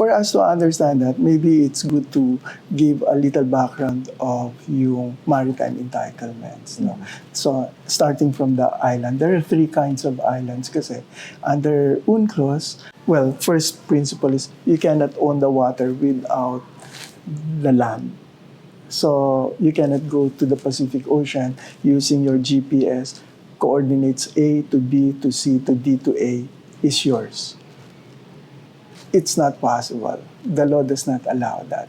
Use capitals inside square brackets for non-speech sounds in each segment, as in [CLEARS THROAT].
for us to understand that, maybe it's good to give a little background of yung maritime entitlements. No? Mm-hmm. So, starting from the island, there are three kinds of islands kasi. Under UNCLOS, well, first principle is you cannot own the water without the land. So, you cannot go to the Pacific Ocean using your GPS. Coordinates A to B to C to D to A is yours it's not possible. The law does not allow that.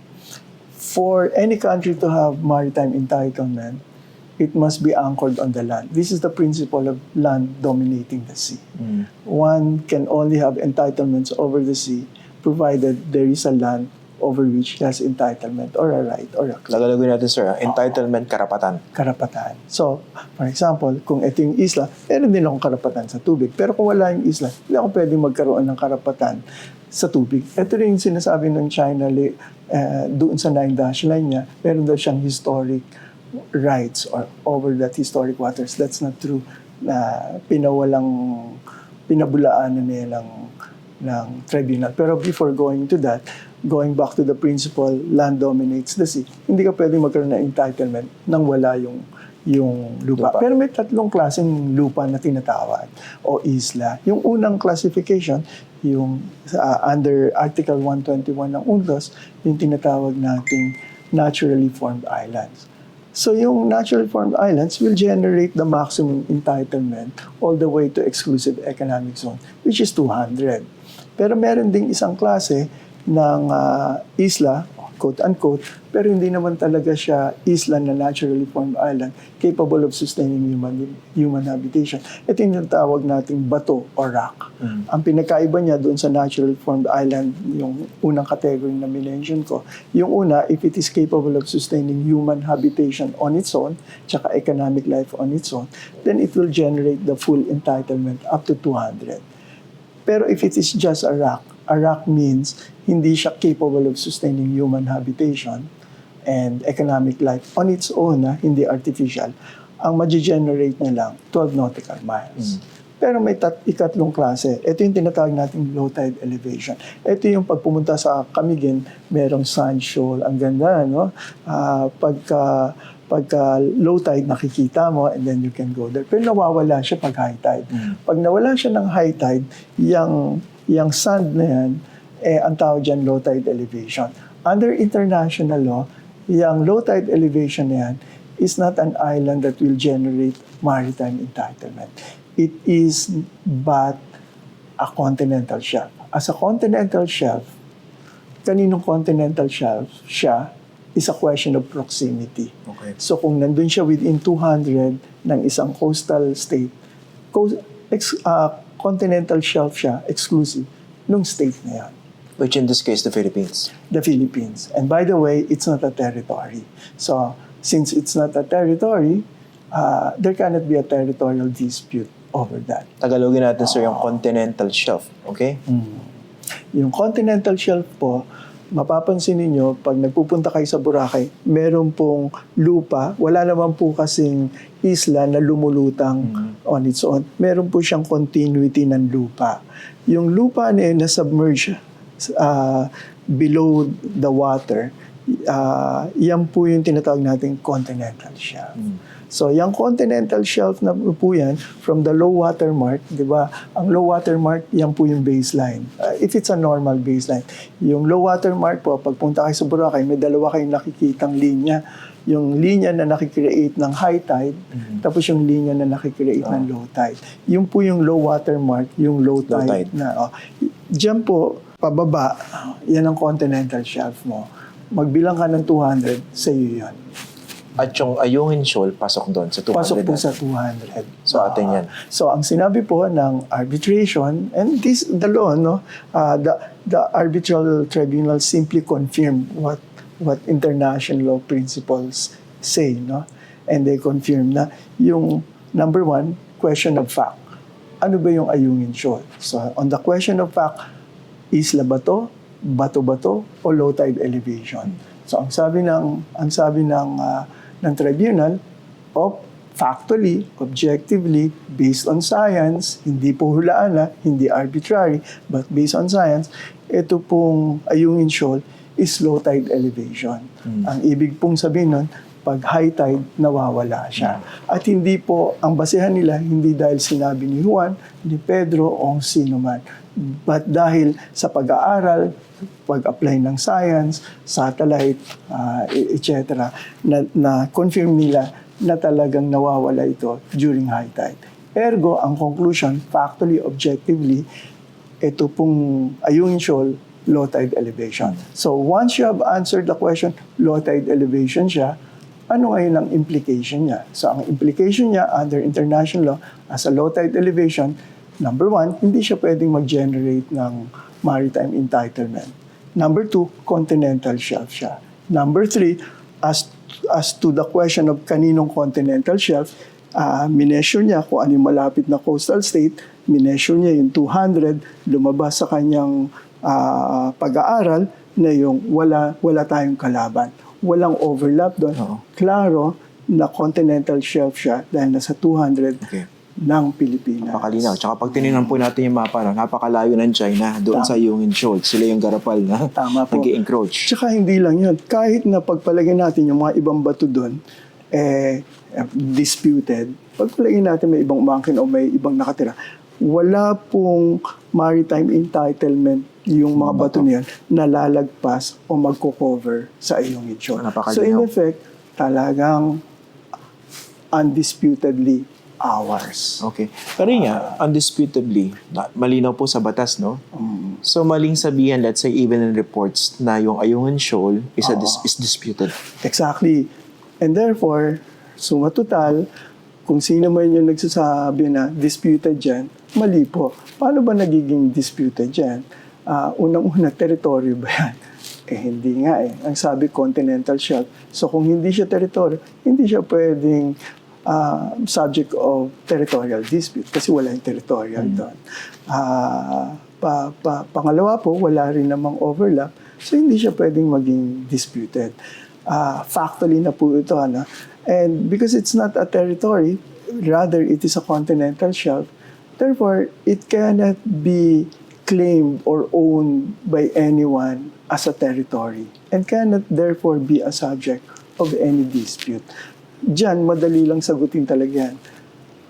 For any country to have maritime entitlement, it must be anchored on the land. This is the principle of land dominating the sea. One can only have entitlements over the sea provided there is a land over which he has entitlement or a right or a claim Tagalogin natin, sir. ah. Entitlement, karapatan. karapatan. So, for example, kung ito yung isla, meron din akong karapatan sa tubig. Pero kung wala yung isla, hindi ako pwedeng magkaroon ng karapatan sa tubig. Ito rin yung sinasabi ng China li- eh, doon sa nine dash line niya, meron daw siyang historic rights or over that historic waters. That's not true na pinawalang pinabulaan na nilang ng tribunal. Pero before going to that, going back to the principle, land dominates the sea, hindi ka pwede magkaroon ng entitlement nang wala yung yung lupa. Lupa. Pero may tatlong klaseng lupa na tinatawag o isla. Yung unang classification, yung uh, under Article 121 ng UNCLOS, yung tinatawag nating naturally formed islands. So yung naturally formed islands will generate the maximum entitlement all the way to exclusive economic zone, which is 200. Pero meron ding isang klase ng ah, isla, quote-unquote, pero hindi naman talaga siya isla na naturally formed island capable of sustaining human, human habitation. Ito yung tinatawag nating bato or rock. Ang pinakaiba niya doon sa natural formed island, yung unang category na minention ko, yung una, if it is capable of sustaining human habitation on its own, tsaka economic life on its own, then it will generate the full entitlement up to 200. Pero if it is just a rock, a rock means hindi siya capable of sustaining human habitation and economic life on its own, ha, hindi artificial. Ang ma-generate niya lang, 12 nautical miles. Pero may tat- ikatlong klase. Ito yung tinatawag nating low tide elevation. Ito yung pag pumunta sa Camiguin, merong sand shoal. Ang ganda, no? Ah, pagka pagka low tide nakikita mo and then you can go there. Pero nawawala siya pag high tide. Pag nawala siya ng high tide, yung, yung sand na yan, eh, ang tawag dyan low tide elevation. Under international law, yung low tide elevation na yan is not an island that will generate maritime entitlement. It is but a continental shelf. As a continental shelf, kaninong continental shelf siya is a question of proximity. Okay. So kung nandun siya within 200 ng isang coastal state, coast, ex, ah, continental shelf siya, exclusive, nung state na yan Which in this case, the Philippines. the Philippines. And by the way, it's not a territory. So, since it's not a territory, uh, there cannot be a territorial dispute over that. Tagalogin natin, sir, yung continental shelf. Okay? Yung continental shelf po, mapapansin ninyo, pag nagpupunta kayo sa Boracay, meron pong lupa. Wala naman po kasing isla na lumulutang on its own. Meron po siyang continuity ng lupa. Yung lupa na yun na submerge uh, below the water, uh, yan po yung tinatawag nating continental shelf. So, yung continental shelf na po yan, from the low water mark, di ba? Ang low water mark, yan po yung baseline. Uh, if it's a normal baseline. Yung low water mark po, pagpunta kayo sa Boracay, may dalawa kayong nakikitang linya. Yung linya na nakikreate ng high tide, tapos yung linya na nakikreate ng low tide. Yung po yung low water mark, yung low Low tide, tide. na. Oh. Diyan po, pababa, yan ang continental shelf mo. Magbilang ka ng 200, sa iyo yun. At yung Ayungin Shoal, pasok doon sa 200. Pasok po sa 200. So, atin yan. So, ang sinabi po ng arbitration, and this, the law, no, uh, the, the arbitral tribunal simply confirm what, what international law principles say, no? And they confirm na yung, number one, question of fact. Ano ba yung ayungin shoal? So, on the question of fact, isla ba to, bato ba to, o low tide elevation? So, ang sabi ng, ang sabi ng, ah, ng tribunal, of factually, objectively, based on science, hindi po hulaan na, hindi arbitrary, but based on science, ito pong Ayungin Shoal is low tide elevation. Ang ibig pong sabihin nun, pag high tide, nawawala siya. At hindi po, ang basehan nila, hindi dahil sinabi ni Juan, ni Pedro, o sino man. But dahil sa pag-aaral, pag-apply ng science, satellite, ah, e- etc., na, na confirm nila na talagang nawawala ito during high tide. Ergo, ang conclusion, factually, objectively, ito pong Ayungin Shoal, low tide elevation. So once you have answered the question, low tide elevation siya, ano ngayon ang implication niya? So ang implication niya under international law as a low tide elevation, number one, hindi siya pwedeng mag-generate ng maritime entitlement. Number two, continental shelf siya. Number three, as as to the question of kaninong continental shelf, uh, minessure niya kung ano yung malapit na coastal state, minessure niya yung 200, lumabas sa kanyang ah, pag-aaral na yung wala, wala tayong kalaban. Walang overlap doon. Oo. Klaro na continental shelf siya dahil nasa 200 Okay. ng Pilipinas. Napakalinaw. Tsaka pag tinignan po natin yung mapa, no, napakalayo ng China doon Tama. sa Yungin Shoal. Sila yung garapal na Tama po. nag encroach Tsaka hindi lang yun. Kahit na pagpalagay natin yung mga ibang bato doon, eh, eh, disputed, pagpalagay natin may ibang umangkin o may ibang nakatira, wala pong maritime entitlement yung mga bato niyan na lalagpas o magko-cover sa iyong itsyon. Napakalinaw. So in effect, talagang undisputedly ours. Okay. Pero yun nga, undisputably, na, malinaw po sa batas, no? Mm. So, maling sabihan, let's say, even in reports na yung Ayungin Shoal is, a dis- is disputed. Exactly. And therefore, suma total, kung sino man yung nagsasabi na disputed dyan, mali po. Paano ba nagiging disputed dyan? Ah, unang-una, teritoryo ba yan? [LAUGHS] Eh, hindi nga eh. Ang sabi, continental shelf. So, kung hindi siya teritoryo, hindi siya pwedeng ah, subject of territorial dispute kasi wala yung territorial doon. Ah, pa, pa, pangalawa po, wala rin namang overlap. So, hindi siya pwedeng maging disputed. Ah, factually na po ito. Ano? And because it's not a territory, rather it is a continental shelf, therefore, it cannot be claimed or owned by anyone as a territory and cannot therefore be a subject of any dispute. Diyan, madali lang sagutin talaga yan.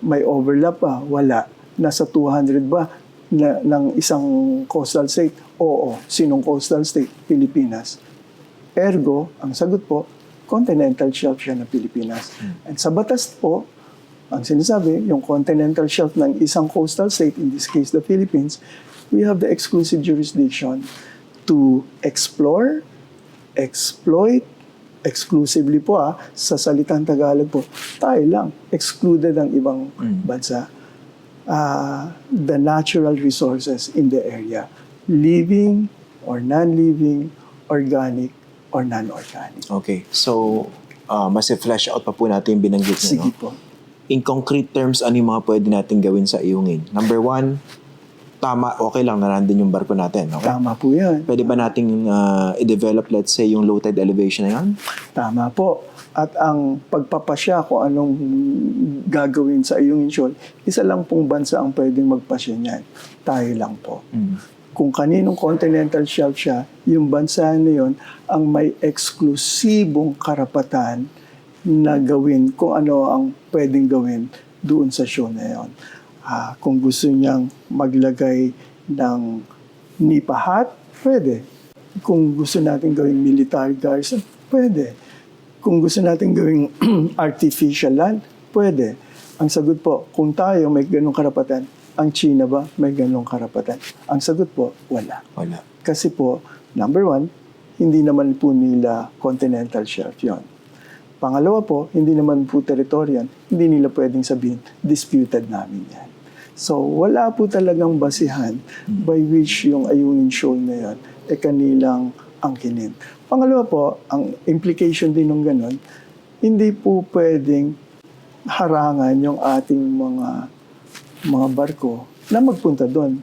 May overlap ba? Wala. Nasa 200 ba na, ng isang coastal state? Oo. Sinong coastal state? Pilipinas. Ergo, ang sagot po, continental shelf siya ng Pilipinas. And sa batas po, ang sinasabi, yung continental shelf ng isang coastal state, in this case the Philippines, we have the exclusive jurisdiction to explore, exploit, exclusively po ah, sa salitang Tagalog po, tayo lang, excluded ang ibang bansa, ah, the natural resources in the area, living or non-living, organic or non-organic. Okay. So, uh, mas i-flesh out pa po natin yung binanggit niyo, Sige no? po. In concrete terms, ano yung mga pwede natin gawin sa Ayungin? Number one, tama, okay lang na nandun yung barko natin. Okay? Tama po yan. Pwede ba nating uh, i-develop, let's say, yung low tide elevation na yan? Tama po. At ang pagpapasya kung anong gagawin sa iyong insyon, isa lang pong bansa ang pwedeng magpasya niyan. Tayo lang po. Kung kaninong continental shelf siya, yung bansa na yun ang may eksklusibong karapatan na gawin kung ano ang pwedeng gawin doon sa show na yun. Ah, kung gusto niyang maglagay ng nipahat, pwede. Kung gusto natin gawing military garrison, pwede. Kung gusto natin gawing [CLEARS THROAT] artificial land, pwede. Ang sagot po, kung tayo may ganong karapatan, ang China ba may ganong karapatan? Ang sagot po, wala. Wala. Kasi po, number one, hindi naman po nila continental shelf yon. Pangalawa po, hindi naman po teritoryan, hindi nila pwedeng sabihin, disputed namin yan. So, wala po talagang basihan by which yung Ayungin Shoal na yan, e kanilang angkinin. Pangalawa po, ang implication din ng ganun, hindi po pwedeng harangan yung ating mga mga barko na magpunta doon.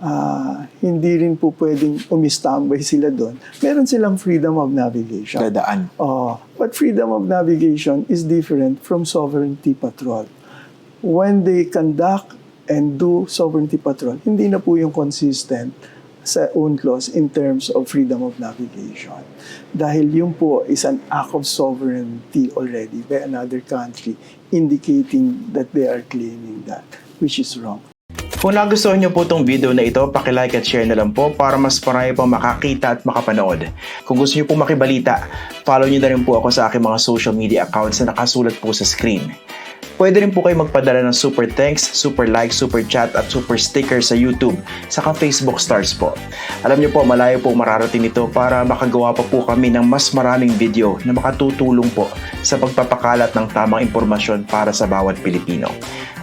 Ah, hindi rin po pwedeng umistambay sila doon. Meron silang freedom of navigation. Dadaan. Oh, But freedom of navigation is different from sovereignty patrol. When they conduct and do sovereignty patrol, hindi na po yung consistent sa UNCLOS in terms of freedom of navigation. Dahil yun po is an act of sovereignty already by another country indicating that they are claiming that, which is wrong. Kung nagustuhan niyo po itong video na ito, pakilike at share na lang po para mas marami pang makakita at makapanood. Kung gusto niyo po makibalita, follow niyo na rin po ako sa aking mga social media accounts na nakasulat po sa screen. Pwede rin po kayo magpadala ng super thanks, super like, super chat at super sticker sa YouTube, saka Facebook stars po. Alam niyo po, malayo po mararating ito para makagawa pa po kami ng mas maraming video na makatutulong po sa pagpapakalat ng tamang impormasyon para sa bawat Pilipino.